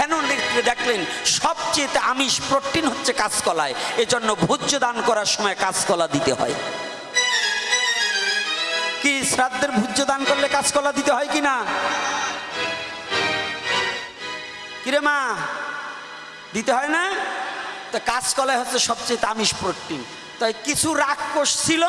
ধ্যান দেখলেন? সবচেয়ে আমিষ প্রোটিন হচ্ছে কাঁচকলায়। এজন্য ভোজ্য দান করার সময় কাঁচকলা দিতে হয়। কি শ্রাদ্ধের ভোজ্য দান করলে কাঁচকলা দিতে হয় কি না কিরে মা, দিতে হয় না? তো কাঁচকলায় হচ্ছে সবচেয়ে আমিষ প্রোটিন। তাই কিছু রাক্ষস ছিল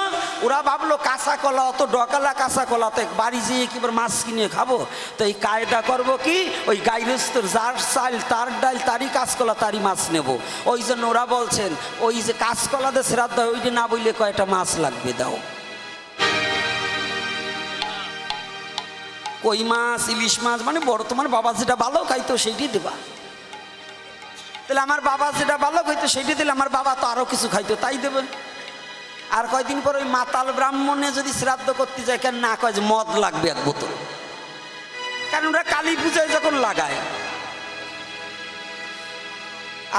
ওরা ভাবলো কাঁচা কলা অত ডকালা কাঁচা কলা তো বাড়ি যেয়ে কিবার মাছ কিনে খাব। তো এই কায়দা করব কি ওই গাইরস্তর যার চাল তার ডাল তারই কাঁচকলা তারই মাছ নেব। ওই জন্য ওরা বলছেন ওই যে কাঁচকলা দিয়ে শ্রাদ্ধ হয়, ওইটা না বললে কয়টা মাছ লাগবে দাও। কই মাছ ইলিশ মাছ মানে বড় তোমার বাবা যেটা ভালো খাইতো সেইটি দেবা। তাহলে আমার বাবা যেটা ভালো খাইতো সেইটি দিলে আমার বাবা তো আরও কিছু খাইতো, তাই দেবে। আর কয়দিন পর ওই মাতাল ব্রাহ্মণে যদি শ্রাদ্ধ করতে যায়, কেন না কয় যে মদ লাগবে এক বোতল? কারণ ওরা কালী পূজায় যখন লাগায়।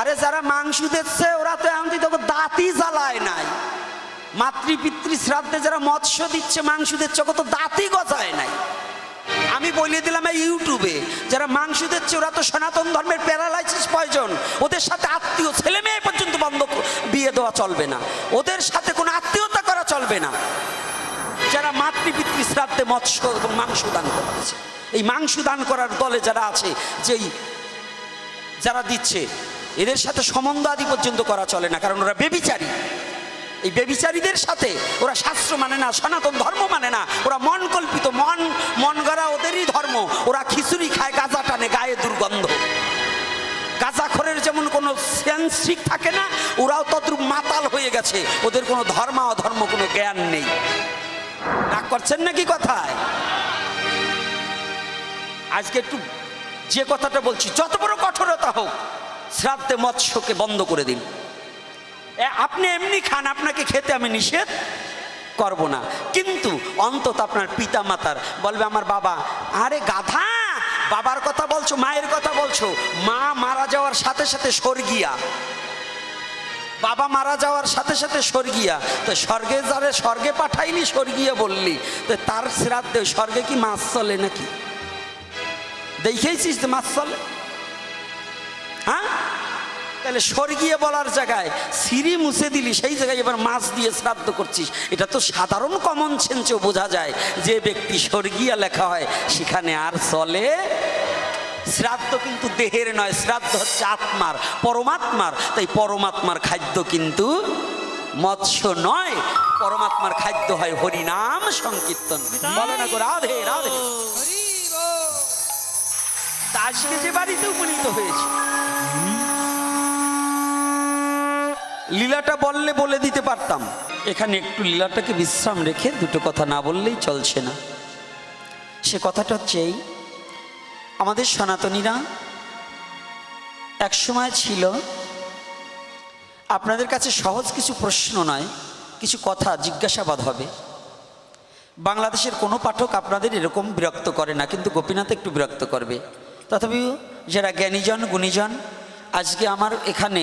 আরে যারা মাংস দিচ্ছে, ওরা তো এখন তখন দাঁতই জ্বালায় নাই। মাতৃপিতৃ শ্রাদ্ধে যারা মৎস্য দিচ্ছে, মাংস দিচ্ছে ওকে তো দাঁতই গজায় নাই। আমি বলে দিলাম এই ইউটিউবে, যারা মাংস দিচ্ছে ওরা তো সনাতন ধর্মের প্যারালাইসিস প্রয়োজন ওদের সাথে আত্মীয় ছেলে মেয়ে পর্যন্ত বন্ধ বিয়ে দেওয়া চলবে না। ওদের সাথে কোনো আত্মীয়তা করা চলবে না। যারা মাতৃপিতৃ শ্রাদ্ধে মৎস্য এবং মাংস দান করেছে এই মাংস দান করার দলে যারা আছে, যেই যারা দিচ্ছে, এদের সাথে সম্বন্ধ আদি পর্যন্ত করা চলে না, কারণ ওরা বেবিচারী এই বেবিচারীদের সাথে। ওরা শাস্ত্র মানে না, সনাতন ধর্ম মানে না। ওরা মন কল্পিত, মন মন গড়া ওদেরই ধর্ম। ওরা খিচুড়ি খায়, গাঁজা টানে, গায়ে দুর্গন্ধ। গাঁজাখরের যেমন কোনো সেন্স ঠিক থাকে না, ওরাও তদ্রুপ মাতাল হয়ে গেছে। ওদের কোনো ধর্ম, অধর্ম কোনো জ্ঞান নেই। রাগ করছেন নাকি কথায়? আজকে একটু যে কথাটা বলছি, যত বড় কঠোরতা হোক, শ্রাদ্ধে মৎস্যকে বন্ধ করে দিন। আপনি এমনি খান, আপনাকে খেতে আমি নিষেধ করব না। কিন্তু অন্তত আপনার পিতা মাতার বলবে আমার বাবা, আরে গাধা, বাবার কথা বলছো, মায়ের কথা বলছো। মা মারা যাওয়ার সাথে সাথে স্বর্গিয়া। বাবা মারা যাওয়ার সাথে সাথে স্বর্গিয়া। তো স্বর্গে যারে স্বর্গে পাঠাইনি, স্বর্গীয় বললি। তো তার শ্রাদ্ধে স্বর্গে কি মাছ চলে নাকি? দেখেছিস যে মাছ চলে? তাহলে স্বর্গীয় বলার জায়গায় সিঁড়ি মুছে দিলি সেই জায়গায় এবার মাছ দিয়ে শ্রাদ্ধ করছিস। এটা তো সাধারণ কমন সেন্সেও বোঝা যায় যে ব্যক্তি স্বর্গীয় লেখা হয় সেখানে আর চলে? শ্রাদ্ধ কিন্তু দেহের নয় শ্রাদ্ধ হচ্ছে আত্মার পরমাত্মার। তাই পরমাত্মার খাদ্য কিন্তু মৎস্য নয় পরমাত্মার খাদ্য হয় হরিনাম সংকীর্তন। বলো না গো রাধে রাধে। আজকে যে বাড়িতে উপনীত হয়েছে লীলাটা বললে বলে দিতে পারতাম। এখানে একটু লীলাটাকে বিশ্রাম রেখে দুটো কথা না বললেই চলছে না। সে কথাটা হচ্ছে এই, আমাদের সনাতনীরা এক সময় ছিল, আপনাদের কাছে সহজ কিছু প্রশ্ন নয়, কিছু কথা জিজ্ঞাসাবাদ হবে। বাংলাদেশের কোনো পাঠক আপনাদের এরকম বিরক্ত করে না, কিন্তু গোপীনাথ একটু বিরক্ত করবে। তথাপিও যারা জ্ঞানীজন, গুণীজন, আজকে আমার এখানে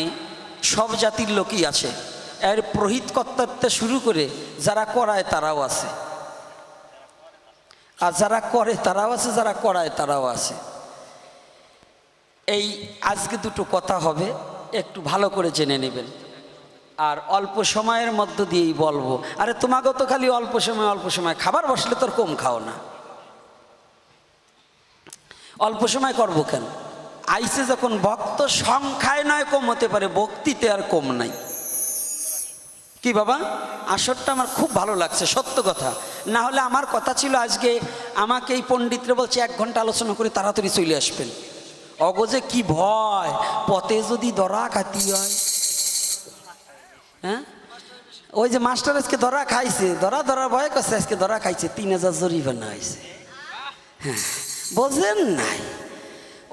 সব জাতির লোকই আছে। এর প্রহিত কর্তাতে শুরু করে যারা করায় তারাও আছে। আর যারা করে তারাও আছে, যারা করায় তারাও আছে। এই আজকে দুটো কথা হবে, একটু ভালো করে জেনে নেবেন। আর অল্প সময়ের মধ্য দিয়েই বলব। আরে তোমাকেও তো খালি অল্প সময় অল্প সময়, খাবার বসলে তোর কম খাও না। অল্প সময় করব কেন? আইসে যখন ভক্ত সংখ্যায় নয় কম হতে পারে, ভক্তিতে আর কম নাই। কি বাবা? আসরটা আমার খুব ভালো লাগছে, সত্য কথা। না হলে আমার কথা ছিল আজকে, আমাকে এই পণ্ডিতরা বলছে, এক ঘণ্টা আলোচনা করে তাড়াতাড়ি চলে আসবেন। অগজে কি ভয়, পথে যদি দরা খাতি হয়। হ্যাঁ? ওই যে মাস্টার আজকে ধরা খাইছে, ধরা ধরা ভয় করছে, আজকে ধরা খাইছে, তিন হাজার জরিমানা হয়েছে হ্যাঁ বোঝেন নাই।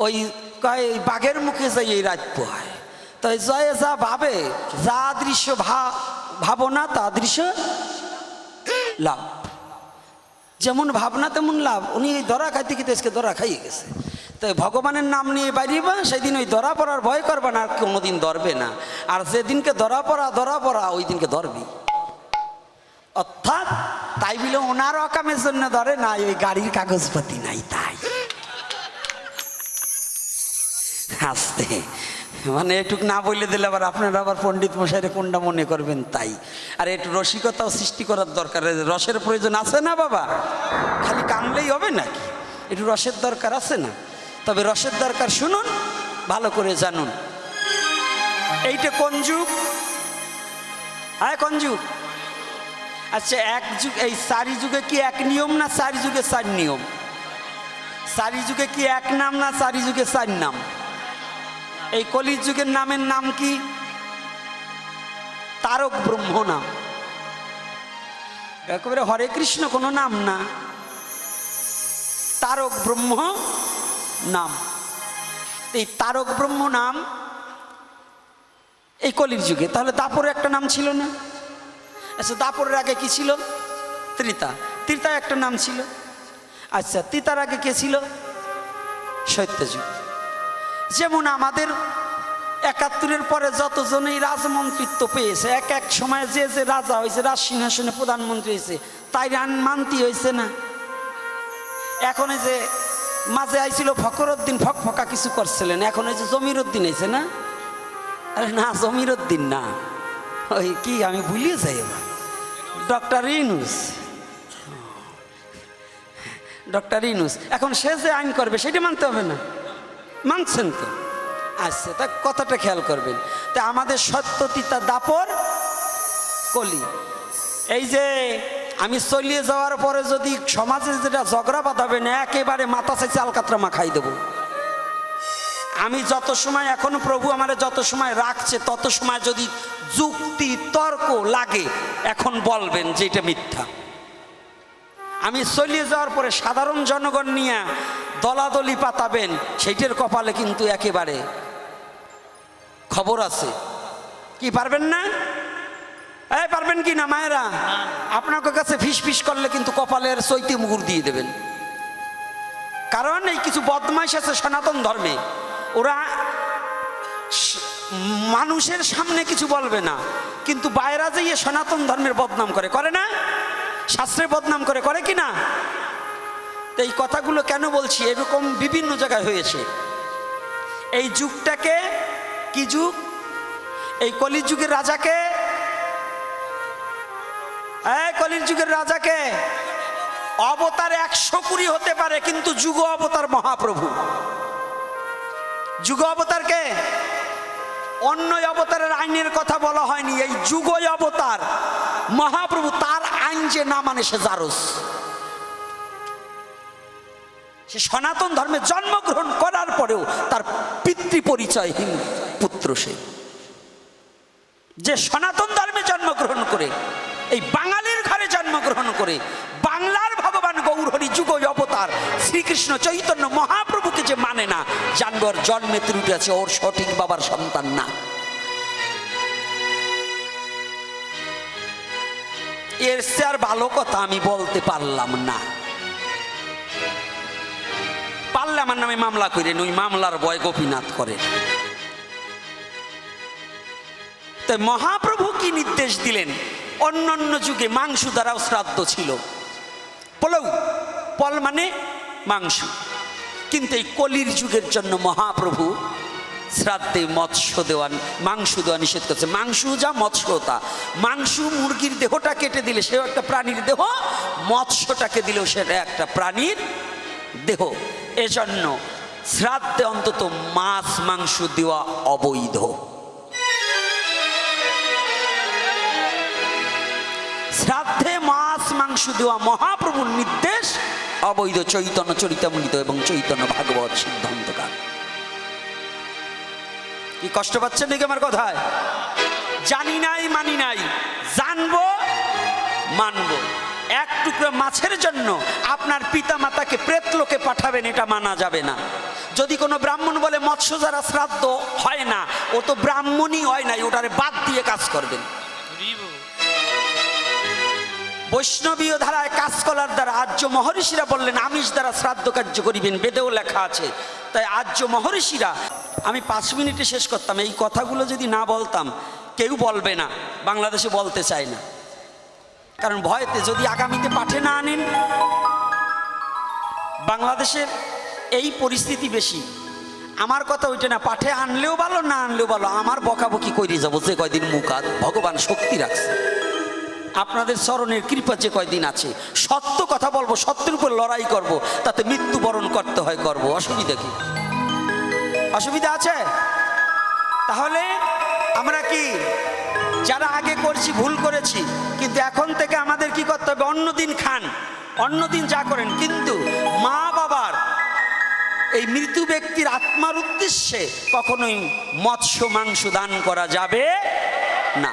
ওই কয় বাঘের মুখে যাই এই রাত পোহায়। তাই জয়ে যা ভাবে, যা দৃশ্য ভাবনা, তা দৃশ্য লাভ। যেমন ভাবনা, তেমন লাভ। উনি এই দরা খাইতে খেতে আজকে দরা খাইয়ে গেছে। তাই ভগবানের নাম নিয়ে বাইরিবা সেদিন ওই দরা পড়ার ভয় করবে না, আর কোনোদিন ধরবে না। আর যেদিনকে ধরা পড়া ধরা পড়া, ওই দিনকে ধরবি। অর্থাৎ তাই বলে ওনার অকামের জন্য ধরে না ওই গাড়ির কাগজপাতি নাই তাই। আসতে। মানে এটুক না বলে দিলে আবার আপনারা আবার পণ্ডিত মশাইরে কোনটা মনে করবেন তাই? আর একটু রসিকতাও সৃষ্টি করার দরকার। রসের প্রয়োজন আছে না বাবা? খালি কানলেই হবে নাকি? একটু রসের দরকার আছে না? তবে রসের দরকার শুনুন, ভালো করে জানুন। এইটা কোন যুগ? হ্যাঁ কোন যুগ? আচ্ছা এক যুগ, এই চারি যুগে কি এক নিয়ম না চারি যুগে চার নিয়ম? চারি যুগে কি এক নাম না চারি যুগে চার নাম? এই কলির যুগের নামের নাম কি? তারক ব্রহ্ম নাম। একেবারে হরে কৃষ্ণ কোনো নাম না। তারক ব্রহ্ম নাম। এই তারক ব্রহ্ম নাম এই কলির যুগে। তাহলে দাপরের একটা নাম ছিল না? আচ্ছা দাপরের আগে কি ছিল? ত্রিতা। ত্রিতা একটা নাম ছিল। আচ্ছা তিতার আগে কে ছিল? সত্যযুগ। যেমন আমাদের একাত্তরের পরে যতজনই রাজমন্ত্রিত্ব পেয়েছে, এক এক সময় যে যে রাজা হয়েছে, রাজ সিংহাসনে প্রধানমন্ত্রী হয়েছে, তাই রান মান্তি হয়েছে না? এখন এই যে মাঝে আইছিল ফকরউদ্দিন ফক ফকা কিছু করছিলেন, এখন এই যে জমির উদ্দিন হয়েছে না? আরে না জমির উদ্দিন না। ওই কি, আমি ভুলিয়ে যাই ডক্টর ইনুস ডক্টর ইনুস এখন সে যে আইন করবে, সেটা মানতে হবে না? মানছেন তো? আচ্ছা তা কথাটা খেয়াল করবেন। তা আমাদের সত্যতিতা দাপর কলি। এই যে আমি চলিয়ে যাওয়ার পরে যদি সমাজে যেটা ঝগড়া বাঁধাবে না, একেবারে মাথা চাইছে আলকাতরা মাখাই দেবো। আমি যত সময় এখন প্রভু আমার যত সময় রাখছে, তত সময় যদি যুক্তি তর্ক লাগে, এখন বলবেন যে এটা মিথ্যা। আমি চলিয়ে যাওয়ার পরে সাধারণ জনগণ নিয়ে দলাদলি পাতাবেন, সেইটার কপালে কিন্তু একেবারে খবর আছে। কি, পারবেন না? এই, পারবেন কি না, মায়েরা? আপনার কাছে ফিস ফিস করলে কিন্তু কপালের চৈতি মুগুর দিয়ে দেবেন। কারণ এই কিছু বদমাইশ আছে সনাতন ধর্মে। ওরা মানুষের সামনে কিছু বলবে না, কিন্তু বাইরা যেয়ে সনাতন ধর্মের বদনাম করে করে না? শাস্ত্রের বদনাম করে করে কি না? তো এই কথাগুলো কেন বলছি? এরকম বিভিন্ন জায়গায় হয়েছে। এই যুগটাকে কি যুগ? এই কলির যুগের রাজাকে? এই কলির যুগের রাজাকে? অবতার একশো কুড়ি হতে পারে, কিন্তু যুগ অবতার মহাপ্রভু। যুগ অবতারকে অন্য অবতারের আইনের কথা বলা হয়নি। এই যুগ অবতার। মহাপ্রভু তার আইন যে না মানে সে জারস। সে সনাতন ধর্মে জন্মগ্রহণ করার পরেও তার পিতৃ পরিচয়হীন পুত্র সে। যে সনাতন ধর্মে জন্মগ্রহণ করে, এই বাঙালির ঘরে জন্মগ্রহণ করে, বাংলার ভগবান গৌরহরি যুগ অবতার, শ্রীকৃষ্ণ চৈতন্য মহাপ্রভুকে যে মানে না জানবর জন্মে ত্রুটি আছে, ওর সঠিক বাবার সন্তান না। এর সে আর ভালো কথা আমি বলতে পারলাম না। পারলে আমার নামে মামলা করেন, ওই মামলার বয় গোপীনাথ করে তাই মহাপ্রভু কি নির্দেশ দিলেন? অন্য অন্য যুগে মাংস দ্বারাও শ্রাদ্ধ ছিল। পলৌ, পল মানে মাংস। কিন্তু এই কলির যুগের জন্য মহাপ্রভু শ্রাদ্ধে মৎস্য দেওয়া মাংস দেওয়া নিষেধ করছে। মাংস যা মৎস্য তা। মাংস মুরগির দেহটা কেটে দিলে সেও একটা প্রাণীর দেহ, মৎস্যটাকে দিলেও সেটা একটা প্রাণীর দেহ। এজন্য শ্রাদ্ধে অন্তত মাছ, মাংস দেওয়া অবৈধ। শ্রাদ্ধে মাছ, মাংস দেওয়া মহাপ্রভুর নির্দেশ। অবৈধ চৈতন্য চরিতামৃত এবং চৈতন্য ভাগবত সিদ্ধান্তকার। কি কষ্ট পাচ্ছেন নাকি আমার কথায়? জানি নাই, মানি নাই, জানব, মানবো। এক টুকরো মাছের জন্য আপনার পিতা মাতাকে প্রেতলোকে পাঠাবেন, এটা মানা যাবে না। যদি কোনো ব্রাহ্মণ বলে, মৎস্য যারা শ্রাদ্ধ হয় না, ও তো ব্রাহ্মণই হয় নাই, ওটারে বাদ দিয়ে কাজ করবেন। বৈষ্ণবীয় ধারায় কাজ করার দ্বারা আর্য মহর্ষিরা বললেন, আমিষ দ্বারা শ্রাদ্ধ কার্য করিবেন, বেদেও লেখা আছে। তাই আর্য মহর্ষিরা, আমি পাঁচ মিনিটে শেষ করতাম, এই কথাগুলো যদি না বলতাম, কেউ বলবে না, বাংলাদেশে বলতে চায় না। কারণ ভয়তে যদি আগামীতে পাঠে না আনেন, বাংলাদেশের এই পরিস্থিতি বেশি। আমার কথা ওইটা না, পাঠে আনলেও ভালো, না আনলেও ভালো, আমার বকাবকি করে যাব, যে কয়দিন মুখাত ভগবান শক্তি রাখছে। আপনাদের স্মরণের কৃপা যে কয়দিন আছে, সত্য কথা বলব, সত্যের উপর লড়াই করব, তাতে মৃত্যুবরণ করতে হয়, করব। অসুবিধা কি? অসুবিধা আছে? তাহলে আমরা কি, যারা আগে করছি, ভুল করেছি, কিন্তু এখন থেকে আমাদের কি করতে হবে? অন্যদিন খান, অন্যদিন যা করেন। কিন্তু মা বাবার এই মৃত্যু ব্যক্তির আত্মার উদ্দেশ্যে কখনোই মৎস্য মাংস দান করা যাবে না।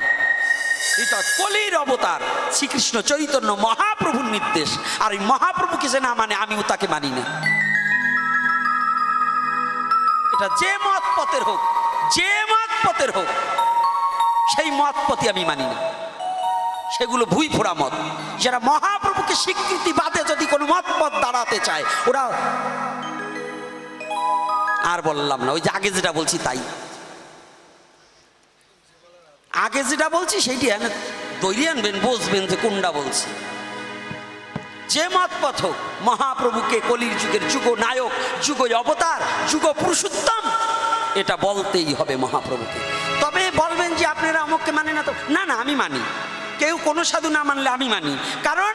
এটা কলির অবতার। শ্রীকৃষ্ণ চৈতন্য মহাপ্রভুর নির্দেশ। আর এই মহাপ্রভুকে যে না মানে আমিও তাকে মানি না। এটা যে মত পথের হোক, যে মত পথের হোক, সেই মত পথে আমি মানি না। সেগুলো ভুই ফোড়া মত। যারা মহাপ্রভুকে স্বীকৃতি বাদে যদি কোনো মত পথ দাঁড়াতে চায়, ওরা আর বললাম না, ওই যে আগে যেটা বলছি তাই। আগে যেটা বলছি সেইটি এনে তৈরি আনবেন বুঝবেন যে কোনটা বলছি। যে মত পথ হোক, মহাপ্রভুকে কলির যুগের যুগ নায়ক যুগ অবতার যুগ পুরুষোত্তম এটা বলতেই হবে মহাপ্রভুকে। তবে বলবেন যে আপনারা অমুককে মানে না তো? না না আমি মানি। কেউ কোনো সাধু না মানলে আমি মানি। কারণ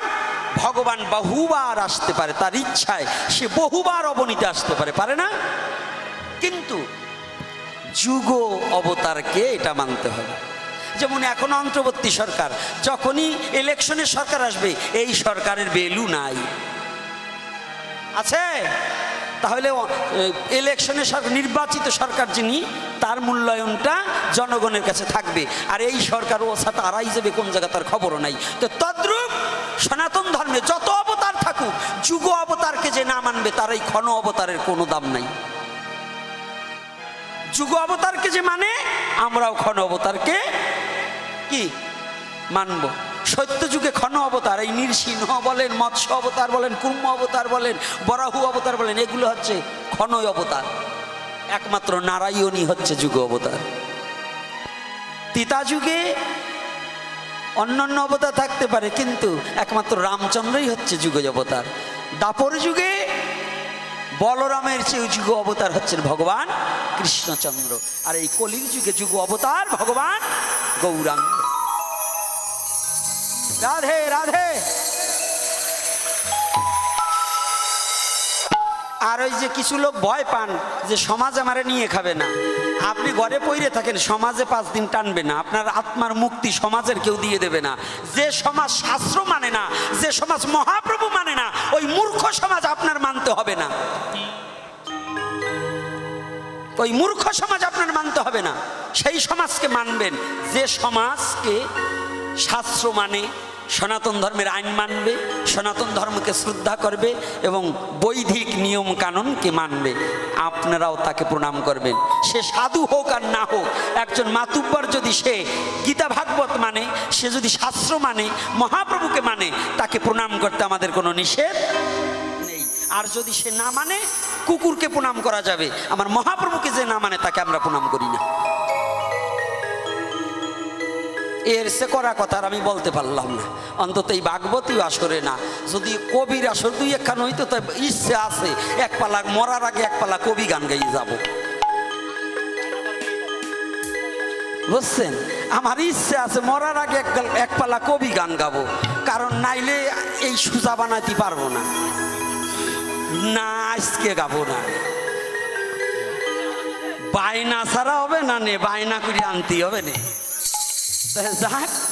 ভগবান বহুবার আসতে পারে তার ইচ্ছায় সে বহুবার অবনীতে আসতে পারে পারে না? কিন্তু যুগ অবতারকে এটা মানতে হবে। যেমন এখন অন্তর্বর্তী সরকার, যখনই ইলেকশনের সরকার আসবে, এই সরকারের বেলু নাই। আছে? তাহলে ইলেকশনের সরকার নির্বাচিত সরকার যিনি, তার মূল্যায়নটা জনগণের কাছে থাকবে। আর এই সরকার ও সাথে আড়াই যাবে, কোন জায়গা তার খবরও নাই। তো তদ্রুপ সনাতন ধর্মে যত অবতার থাকুক, যুগ অবতারকে যে না মানবে, তার এই ক্ষণ অবতারের কোনো দাম নাই। যুগ অবতারকে যে মানে আমরাও ক্ষণ অবতারকে কি মানব? সত্য যুগে ক্ষণ অবতার, এই নৃসিংহ বলেন, মৎস্য অবতার বলেন কুর্ম অবতার বলেন, বরাহু অবতার বলেন, এগুলো হচ্ছে ক্ষণ অবতার। একমাত্র নারায়ণই হচ্ছে যুগ অবতার। তিতা যুগে অন্যান্য অবতার থাকতে পারে, কিন্তু একমাত্র রামচন্দ্রই হচ্ছে যুগ অবতার। দাপর যুগে বলরামের চেয়ে যুগ অবতার হচ্ছেন ভগবান কৃষ্ণচন্দ্র। আর এই কলির যুগে যুগ অবতার ভগবান গৌরাঙ্গ। রাধে রাধে। আর ওই যে কিছু লোক ভয় পান যে সমাজ আমারে নিয়ে খাবে না। আপনি ঘরে পইরে থাকেন, সমাজে পাঁচ দিন টানবে না। আপনার আত্মার মুক্তি সমাজের কেউ দিয়ে দেবে না। যে সমাজ শাস্ত্র মানে না, যে সমাজ মহাপ্রভু মানে না, ওই মূর্খ সমাজ আপনার মানতে হবে না। ওই মূর্খ সমাজ আপনার মানতে হবে না। সেই সমাজকে মানবেন। যে সমাজকে শাস্ত্র মানে সনাতন ধর্মের আইন মানবে, সনাতন ধর্মকে শ্রদ্ধা করবে এবং বৈদিক নিয়ম কানুনকে মানবে। আপনারাও তাকে প্রণাম করবেন। সে সাধু হোক আর না হোক, একজন মাতুব্বর যদি সে গীতা ভাগবত মানে সে যদি শাস্ত্র মানে মহাপ্রভুকে মানে তাকে প্রণাম করতে আমাদের কোনো নিষেধ নেই। আর যদি সে না মানে কুকুরকে প্রণাম করা যাবে। আমার মহাপ্রভুকে যে না মানে তাকে আমরা প্রণাম করি না। এর সে করা কথা আমি বলতে পারলাম না। অন্তত এই ভাগবতী আসরে না। যদি কবির আসর দুই একখান হইতো তাই ইচ্ছে আছে এক পালা মরার আগে এক পালা কবি গান গাইয়ে যাব। বুঝছেন? আমার ইচ্ছে আছে মরার আগে এক পালা কবি গান গাবো। কারণ নাইলে এই সুজা বানাইতে পারব না। না, আজকে গাবো না। বায়না ছাড়া হবে না নে, বায়না করে আনতে হবে নে। তা যাক